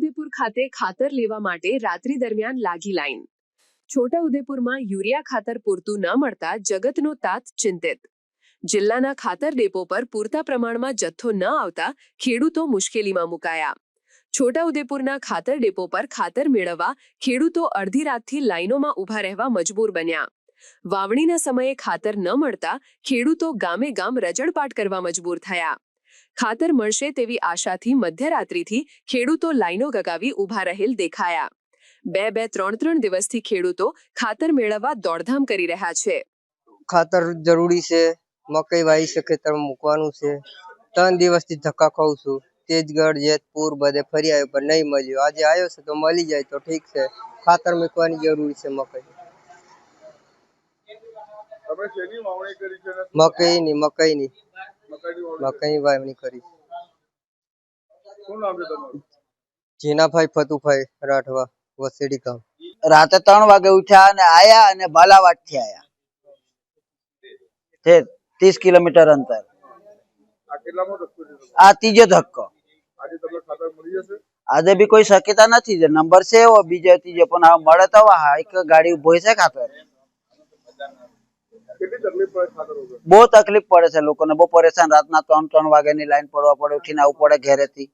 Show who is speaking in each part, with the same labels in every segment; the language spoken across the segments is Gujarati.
Speaker 1: છોટાઉદેપુર ખાતે ખાતર લેવા માટે રાત્રિ દરમિયાન લાગી લાઈન. છોટાઉદેપુરમાં યુરિયા ખાતર પૂરતું ન મળતા જગતનો તાત ચિંતિત. જિલ્લાના ખાતર ડેપો પર પૂરતા પ્રમાણમાં જથ્થો ન આવતા ખેડૂતો મુશ્કેલીમાં મુકાયા. છોટાઉદેપુરના ખાતર ડેપો પર ખાતર મેળવવા ખેડૂતો અડધી રાતથી લાઈનોમાં ઊભા રહેવા મજબૂર બન્યા. વાવણીના સમયે ખાતર ન મળતા ખેડૂતો ગામે ગામ રજડપાટ કરવા મજબૂર થયા. ખાતર મળશે તેવી આશાથી મધ્યરાત્રિથી ખેડૂતો લાઈનો ગગાવી ઊભા રહેલ દેખાયા. બે બે ત્રણ ત્રણ દિવસથી ખેડૂતો ખાતર મેળવવા દોડધામ કરી રહ્યા છે.
Speaker 2: ખાતર જરૂરી છે મકઈ વાવી છે ખેતરમાં મૂકવાનું છે. ત્રણ દિવસથી ધક્કા ખાઉં છું. તેજગઢ જેતપુર બધે ફરી આવ્યો પણ નહીં મળ્યો. આજે આવ્યો છે તો મળી જાય તો ઠીક છે. ખાતર મૂકવાની જરૂરી છે મકઈ. મકઈની મકઈની.
Speaker 3: મકાઈની વાવણી
Speaker 2: કરી. જીનાભાઈ ફતુભાઈ રાઠવા વસેડી ગામ.
Speaker 4: રાતે ત્રણ વાગે ઉઠ્યા અને આયા અને બાલાવાટથી આયા. તે ત્રીસ કિલોમીટર અંતર.
Speaker 3: આ
Speaker 4: ત્રીજો ધક્કો.
Speaker 3: આજે તમને ખાતર મળી જશે?
Speaker 4: આજે બી કોઈ શક્યતા નથી. જે નંબર છે એવો બીજો ત્રીજો પણ હવે મળે તો હા એક ગાડી ઊભો છે ખાતર
Speaker 3: કેટલી તકલીફ પડે ખાતર વગર
Speaker 4: બહુ તકલીફ પડે છે લોકોને. બહુ પરેશાન રાતના ત્રણ ત્રણ વાગ્યાની લાઈન પડવા પડે ઉઠીને આવવું પડે ઘેરેથી.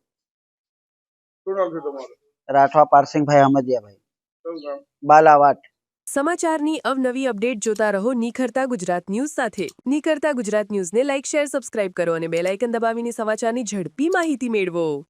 Speaker 4: રાઠવા પારસિંગભાઈ અહમદિયાભાઈ.
Speaker 3: શું
Speaker 4: બાલાવાટ.
Speaker 1: સમાચારની અવનવી અપડેટ જોતા રહો નિખરતા ગુજરાત ન્યૂઝ સાથે. નિખરતા ગુજરાત ન્યૂઝને લાઇક શેર સબસ્ક્રાઇબ કરો અને બેલાઇકન દબાવીને સમાચારની ઝડપી માહિતી મેળવો.